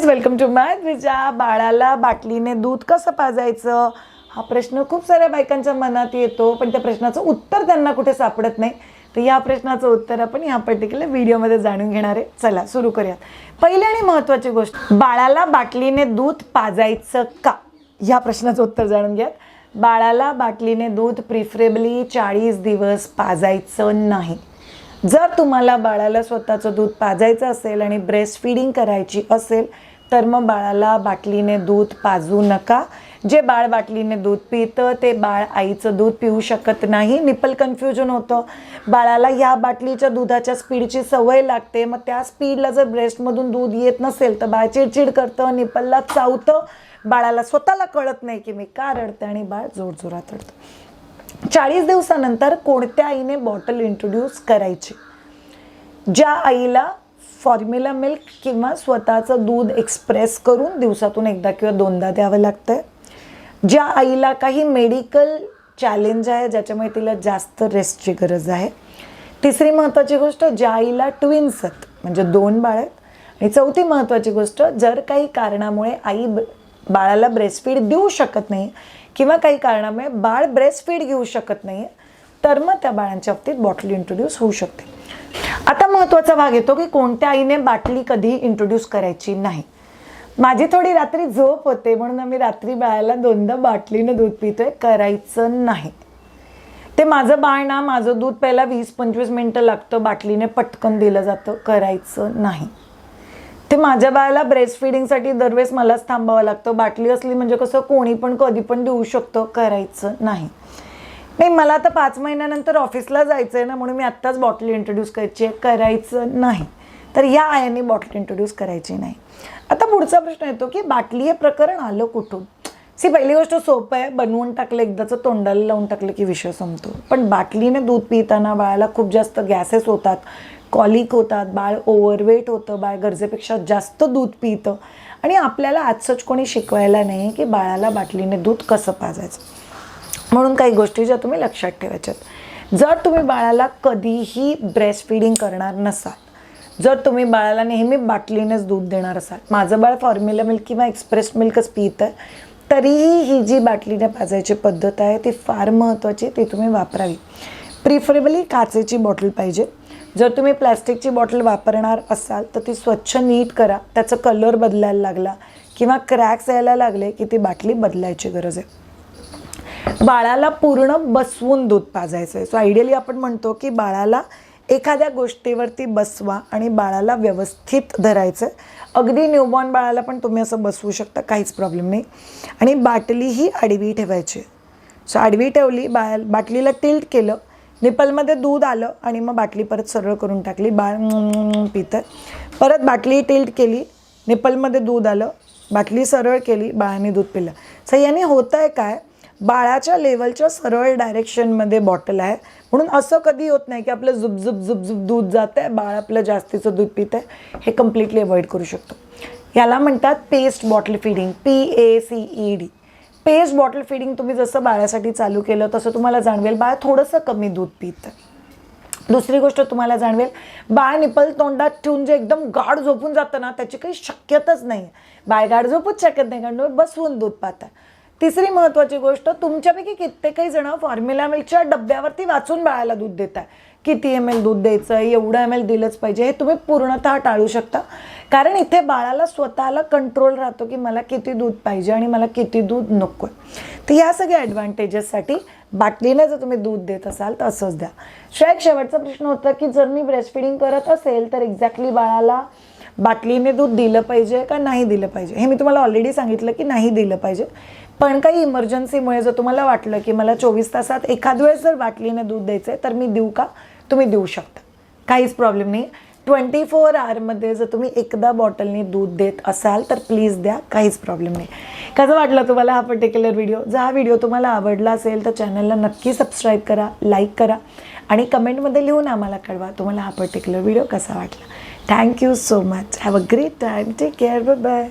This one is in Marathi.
गाईज वेलकम टू माय विजा बाळाला बाटलीने दूध कसं पाजायचं? हा प्रश्न खूप साऱ्या बायकांच्या मनात येतो पण त्या प्रश्नाचं उत्तर त्यांना कुठे सापडत नाही. तर या प्रश्नाचं उत्तर आपण या पर्टिक्युलर व्हिडिओमध्ये जाणून घेणार आहे. चला सुरू करूयात. पहिली आणि महत्त्वाची गोष्ट बाळाला बाटलीने दूध पाजायचं का? या प्रश्नाचं उत्तर जाणून घ्यात. बाळाला बाटलीने दूध प्रिफरेबली चाळीस दिवस पाजायचं नाही. जर तुम्हाला बाळाला स्वतःचं दूध पाजायचं असेल आणि ब्रेस्ट फिडिंग करायची असेल तर मग बाळाला बाटलीने दूध पाजू नका. जे बाळ बाटलीने दूध पितं ते बाळ आईचं दूध पिऊ शकत नाही. निपल कन्फ्युजन होतं. बाळाला ह्या बाटलीच्या दुधाच्या स्पीडची सवय लागते. मग त्या स्पीडला जर ब्रेस्टमधून दूध येत नसेल तर बाळ चिडचिड करतं निपलला चावतं. बाळाला स्वतःला कळत नाही की मी का रडते आणि बाळ जोरजोरात रडतं. चाळीस दिवसानंतर कोणत्या आईने बॉटल इंट्रोड्यूस करायची? ज्या आईला फॉर्म्युला मिल्क किंवा स्वतःचं दूध एक्सप्रेस करून दिवसातून एकदा किंवा दोनदा द्यावं लागतं ज्या आईला काही मेडिकल चॅलेंज आहे ज्याच्यामुळे तिला जास्त रेस्टची गरज आहे. तिसरी महत्त्वाची गोष्ट ज्या आईला ट्विन्स आहेत म्हणजे दोन बाळ आहेत. आणि चौथी महत्त्वाची गोष्ट जर काही कारणामुळे आई बाळाला ब्रेस्टफीड देऊ शकत नाही किंवा काही कारणामुळे बाळ ब्रेस्टफीड घेऊ शकत नाही तर मग त्या बाळांच्या बाबतीत बॉटल इंट्रोड्यूस होऊ शकते. आता महत्त्वाचा भाग येतो की कोणत्या आईने बाटली कधी इंट्रोड्यूस करायची नाही. माझी थोडी रात्री झोप होते म्हणून मी रात्री बाळाला दोनदा बाटलीनं दूध पितोय करायचं नाही. ते माझं बाळ ना माझं दूध प्यायला वीस पंचवीस मिनटं लागतं बाटलीने पटकन दिलं जातं करायचं नाही. ते माझ्या बाळाला ब्रेस्ट फिडिंगसाठी दरवेळेस मलाच थांबावं लागतं. बाटली असली म्हणजे कसं कोणी पण कधी पण देऊ शकतं करायचं नाही. नाही मला आता पाच महिन्यानंतर ऑफिसला जायचं आहे ना म्हणून मी आत्ताच बॉटल इंट्रोड्यूस करायची आहे. करायचं नाही. तर या आयाने बॉटल इंट्रोड्यूस करायची नाही. आता पुढचा प्रश्न येतो की बाटली हे प्रकरण आलं कुठून? सी पहिली गोष्ट सोपं आहे. बनवून टाकलं एकदाचं तोंडाला लावून टाकलं की विषय संपतो. पण बाटलीने दूध पिताना बाळाला खूप जास्त गॅसेस होतात. कॉलिक होतात बाळ ओव्हरवेट होतं बाळ गरजेपेक्षा जास्त दूध पितं. आणि आपल्याला आजच कोणी शिकवायला नाही की बाळाला बाटलीने दूध कसं पाजायचं. म्हणून काही गोष्टी ज्या तुम्ही लक्षात ठेवायच्यात. जर तुम्ही बाळाला कधीही ब्रेस्ट फिडिंग करणार नसाल जर तुम्ही बाळाला नेहमी बाटलीनेच दूध देणार असाल माझं बाळ फॉर्म्युला मिल्क किंवा एक्सप्रेस मिल्कच पितं आहे तरीही ही जी बाटलीने पाजायची पद्धत आहे ती फार महत्त्वाची ती तुम्ही वापरावी. प्रिफरेबली काचेची बॉटल पाहिजे. जर तुम्ही प्लॅस्टिकची बॉटल वापरणार असाल तर ती स्वच्छ नीट करा. त्याचा कलर बदलायला लागला किंवा क्रॅक्स यायला लागले की ती बाटली बदलायची गरज आहे. बाळाला पूर्ण बसवून दूध पाजायचं आहे सो आयडियली आपण म्हणतो की बाळाला एखाद्या गोष्टीवरती बसवा आणि बाळाला व्यवस्थित धरायचं आहे अगदी न्यूबॉर्न बाळाला पण तुम्ही असं बसवू शकता काहीच प्रॉब्लेम नाही. आणि बाटली ही आडवी ठेवायची. सो आडवी ठेवली बा बाटलीला टिल्ट केलं निपलमध्ये दूध आलं आणि मग बाटली परत सरळ करून टाकली. बाळ पितं परत बाटली टिल्ट केली. निपलमध्ये दूध आलं. बाटली सरळ केली. बाळाने दूध पिलं. सर याने होतं आहे काय? बाळाच्या लेवलच्या सरळ डायरेक्शनमध्ये बॉटल आहे. म्हणून असं कधी होत नाही की आपलं झुप झुप झुप झुप दूध जात आहे बाळ आपलं जास्तीचं दूध पित आहे हे कम्प्लिटली अवॉइड करू शकतो. याला म्हणतात paced bottle feeding P A C E D paced bottle feeding तुम्ही जसं बाळासाठी चालू केलं तसं तुम्हाला जाणवेल. बाळ थोडंसं कमी दूध पितं. दुसरी गोष्ट तुम्हाला जाणवेल बाळ निपल तोंडात ठेवून जे एकदम गाढ झोपून जातं ना त्याची काही शक्यताच नाही बाळ गाढ झोपूच शकत नाही कारण बसवून दूध पाहता तिसरी महत्त्वाची गोष्ट तुमच्यापैकी कित्येकही जण फॉर्म्युला मिल्कच्या डब्यावरती वाचून बाळाला दूध देताय. किती एम एल दूध द्यायचं आहे एवढं एम एल दिलंच पाहिजे हे तुम्ही पूर्णतः टाळू शकता. कारण इथे बाळाला स्वतःला कंट्रोल राहतो की मला किती दूध पाहिजे आणि मला किती दूध नको आहे तर या सगळ्या ॲडव्हान्टेजेससाठी बाटलीने जर तुम्ही दूध देत असाल तर असंच द्या. शायद शेवटचा प्रश्न होता की जर मी ब्रेस्ट फिडिंग करत असेल तर एक्झॅक्टली बाळाला बाटलीने दूध दिलं पाहिजे का नाही दिलं पाहिजे? हे मी तुम्हाला ऑलरेडी सांगितलं की नाही दिलं पाहिजे. पण काही इमर्जन्सीमुळे जर तुम्हाला वाटलं की मला चोवीस तासात एखाद वेळेस जर बाटलीने दूध द्यायचं आहे तर मी देऊ का? तुम्ही देऊ शकता. काहीच प्रॉब्लेम नाही ट्वेंटी फोर आवरमध्ये जर तुम्ही एकदा बॉटलने दूध देत असाल तर प्लीज द्या. काहीच प्रॉब्लेम नाही कसं वाटलं तुम्हाला हा पर्टिक्युलर व्हिडिओ जर हा व्हिडिओ तुम्हाला आवडला असेल तर चॅनलला नक्की सबस्क्राईब करा लाईक करा आणि कमेंटमध्ये लिहून आम्हाला कळवा तुम्हाला हा पर्टिक्युलर व्हिडिओ कसा वाटला. Thank you so much have a great time take care bye bye